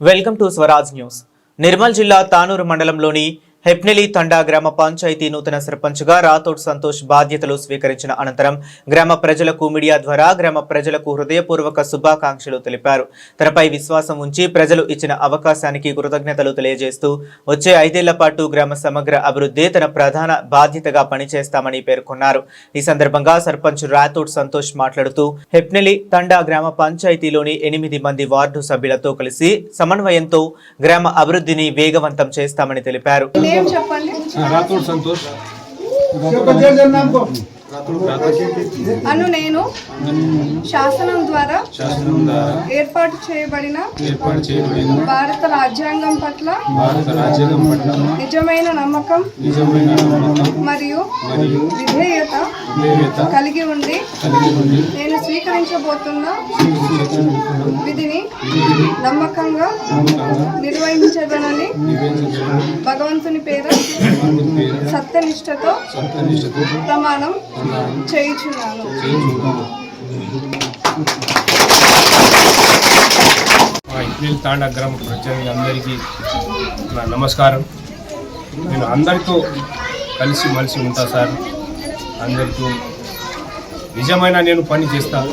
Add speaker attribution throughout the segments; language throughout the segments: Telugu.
Speaker 1: Welcome to Swaraj news. Nirmal జిల్లా తానూరు మండలంలోని హెప్నెలి తండా గ్రామ పంచాయతీ నూతన సర్పంచ్గా రాథోడ్ సంతోష్ బాధ్యతలు స్వీకరించిన అనంతరం గ్రామ ప్రజలకు మీడియా ద్వారా గ్రామ ప్రజలకు హృదయపూర్వక శుభాకాంక్షలు తెలిపారు. తనపై విశ్వాసం ఉంచి ప్రజలు ఇచ్చిన అవకాశానికి కృతజ్ఞతలు తెలియజేస్తూ వచ్చే ఐదేళ్ళ పాటు గ్రామ సమగ్ర అభివృద్ధి తన ప్రధాన బాధ్యతగా పనిచేస్తామని పేర్కొన్నారు. ఈ సందర్భంగా సర్పంచ్ రాథోడ్ సంతోష్ మాట్లాడుతూ హెప్నెలి తండా గ్రామ పంచాయతీలోని ఎనిమిది మంది వార్డు సభ్యులతో కలిసి సమన్వయంతో గ్రామ అభివృద్ధిని వేగవంతం చేస్తామని తెలిపారు.
Speaker 2: నేమ్ చెప్పండి?
Speaker 3: రాథోడ్ సంతోష్.
Speaker 2: అను నేను శాసనం ద్వారా ఏర్పాటు చేయబడిన
Speaker 3: ఏర్పాటు చేయబడిన
Speaker 2: భారత రాజ్యాంగం పట్ల
Speaker 3: భారత రాజ్యాంగం పట్ల
Speaker 2: నిజమైన నమ్మకం
Speaker 3: నిజమైన నమ్మకం
Speaker 2: మరియు
Speaker 3: మరియు
Speaker 2: విధేయత
Speaker 3: విధేయత
Speaker 2: కలిగి ఉండి
Speaker 3: కలిగి ఉండి
Speaker 2: నేను స్వీకరించబోతున్న నమ్మకంగా నిర్వహించదనని భగవంతుని పేర
Speaker 3: పేరు
Speaker 2: సత్యనిష్టతో ప్రమాణం
Speaker 3: ప్రమాణం
Speaker 2: చేయుచున్నాను.
Speaker 3: చేయించుకున్నాను మా ఇప్రిల్ తాండా గ్రామ ప్రజలందరికీ నా నమస్కారం. నేను అందరితో కలిసి మలిసి ఉంటా సార్. అందరితో నిజమైన నేను పని చేస్తాను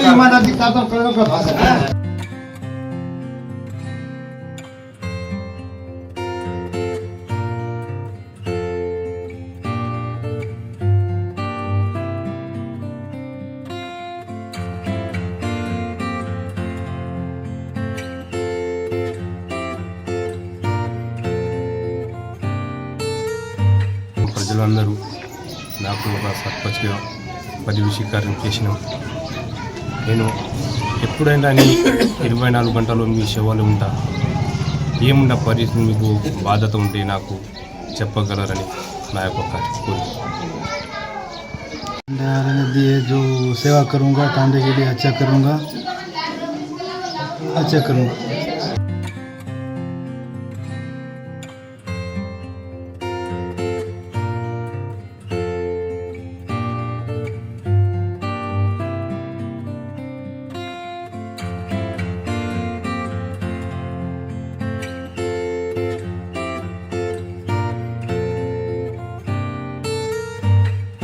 Speaker 4: ઈમાનદાર
Speaker 3: ప్రజలందరూ నాకు ఒక సర్పంచ్గా పదవి స్వీకారం చేసినాం నేను ఎప్పుడైనా నీ ఇరవై నాలుగు గంటలు మీ సేవలో ఉంటా ఏమున్న పరిస్థితి మీకు బాధ్యత ఉంటే నాకు చెప్పగలరని నా యొక్క కోరిక
Speaker 4: ने दिए जो सेवा करूंगा तांडे के लिए अच्छा करूंगा अच्छा करूंगा